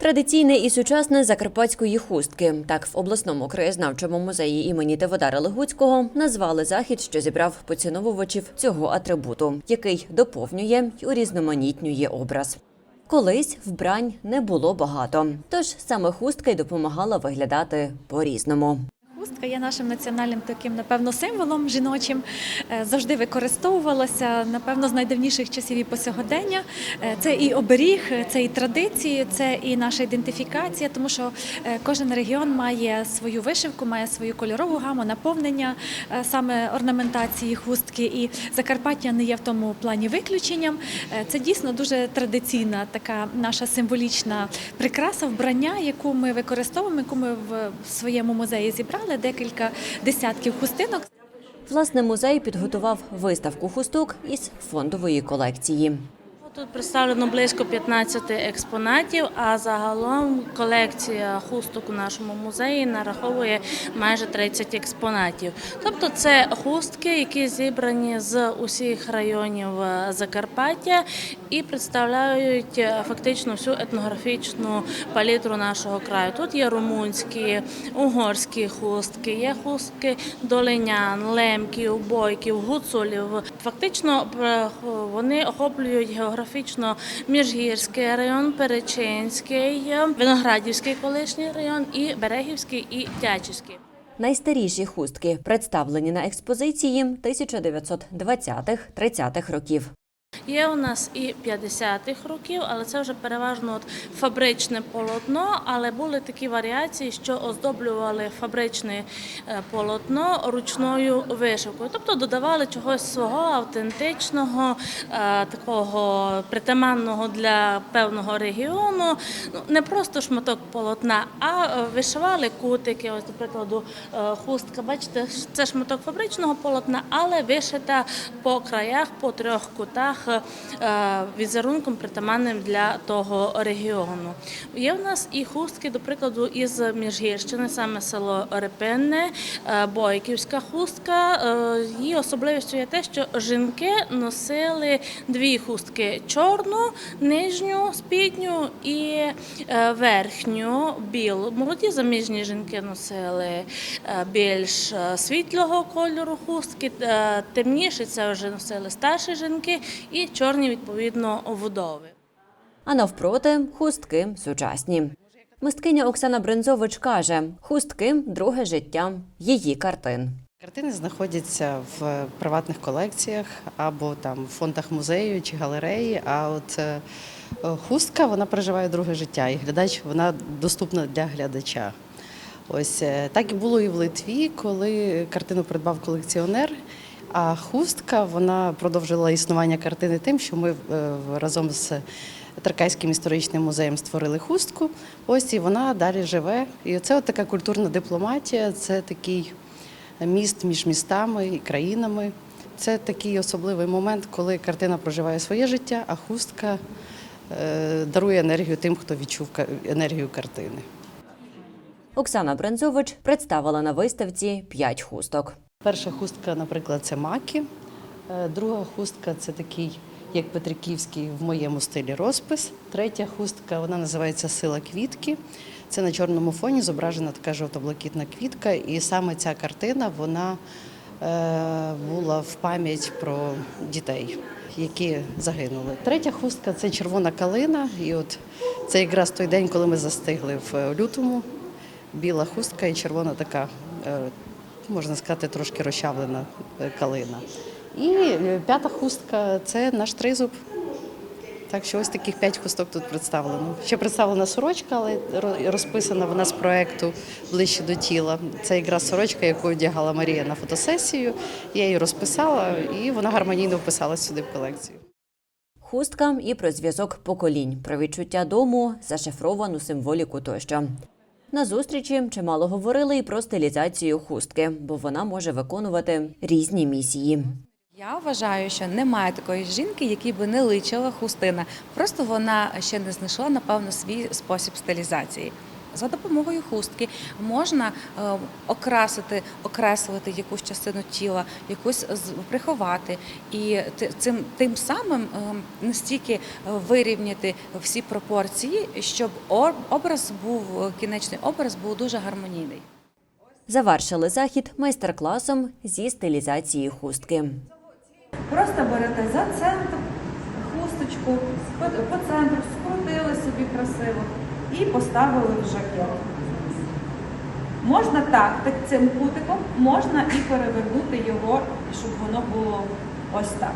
Традиційне і сучасне закарпатської хустки. Так в обласному краєзнавчому музеї імені Теводара Легуцького назвали захід, що зібрав поціновувачів цього атрибуту, який доповнює й урізноманітнює образ. Колись вбрань не було багато, тож саме хустка й допомагала виглядати по-різному. Хустка є нашим національним таким, напевно, символом жіночим. Е, Завжди використовувалася, напевно, з найдавніших часів і по сьогодення. Е, Це і оберіг, е, це і традиції, це і наша ідентифікація, тому що кожен регіон має свою вишивку, має свою кольорову гаму, наповнення саме орнаментації хустки. І Закарпаття не є в тому плані виключенням. Це дійсно дуже традиційна така наша символічна прикраса вбрання, яку ми використовуємо, яку ми в своєму музеї зібрали декілька десятків хустинок. Власне, музей підготував виставку хусток із фондової колекції. Тут представлено близько 15 експонатів, а загалом колекція хусток у нашому музеї нараховує майже 30 експонатів. Тобто це хустки, які зібрані з усіх районів е, Закарпаття і представляють е, фактично всю етнографічну палітру нашого краю. Тут є румунські, угорські хустки, є хустки долинян, лемків, бойків, гуцулів. Фактично е, вони охоплюють географічно Міжгірський район, Перечинський, Виноградівський колишній район і Берегівський і Тячівський. Найстаріші хустки представлені на експозиції 1920-30-х років. Є у нас і 50-х років, але це вже переважно от фабричне полотно. Але були такі варіації, що оздоблювали фабричне е, полотно ручною вишивкою, тобто додавали чогось свого автентичного, е, такого притаманного для певного регіону. Ну не просто шматок полотна, а е, вишивали кутики. Ось, до прикладу, хустка. Бачите, це шматок фабричного полотна, але вишита по краях, по трьох кутах візерунком притаманним для того регіону. Є в нас і хустки, до прикладу, із Міжгірщини, саме село Репинне, е, Бойківська хустка. Е, Її особливістю є те, що жінки носили дві хустки: чорну, нижню, спідню і е, верхню білу. Молоді заміжні жінки носили е, більш е, світлого кольору хустки, е, темніші це вже носили старші жінки і чорні, відповідно, вдови. А навпроти хустки сучасні. Мисткиня Оксана Брензович каже: хустки друге життя її картин. Картини знаходяться в приватних колекціях або там в фондах музею чи галереї. А от е, хустка вона проживає друге життя, і глядач вона доступна для глядача. Ось е, так і було і в Литві, коли картину придбав колекціонер. А хустка вона продовжила існування картини тим, що ми е, разом з Таркайським історичним музеєм створили хустку. Ось і вона далі живе. І це от така культурна дипломатія, це такий міст між містами і країнами. Це такий особливий момент, коли картина проживає своє життя, а хустка е, дарує енергію тим, хто відчув енергію картини. Оксана Брензович представила на виставці п'ять хусток. Перша хустка, наприклад, це маки. Е, Друга хустка це такий, як Петриківський, в моєму стилі розпис. Третя хустка вона називається Сила квітки. Це на чорному фоні зображена така жовто-блакитна квітка. І саме ця картина вона е, була в пам'ять про дітей, які загинули. Третя хустка це червона калина. І от це якраз той день, коли ми застигли в лютому. Біла хустка і червона така е, можна сказати, трошки розчавлена е, калина. І е, п'ята хустка це наш тризуб. Так що ось таких п'ять хусток тут представлено. Ще представлена сорочка, але розписана вона з проекту ближче до тіла. Це якраз сорочка, яку одягала Марія на фотосесію. Я її розписала, і вона гармонійно вписалась сюди в колекцію. Хустка і про зв'язок поколінь, про відчуття дому, зашифровану символіку тощо. На зустрічі чимало говорили і про стилізацію хустки, бо вона може виконувати різні місії. Я вважаю, що немає такої жінки, якій би не личила хустина. Просто вона ще не знайшла, напевно, свій спосіб стилізації. За допомогою хустки можна е, окрасити, окреслити якусь частину тіла, якусь з- приховати, і цим тим самим е, настільки вирівняти всі пропорції, щоб образ був кінечний образ був дуже гармонійний. Завершили захід майстер-класом зі стилізації хустки. Просто берете за центр хусточку, по центру скрутили собі красиво і поставили в жакет. Можна так, так цим кутиком, можна і перевернути його, щоб воно було ось так.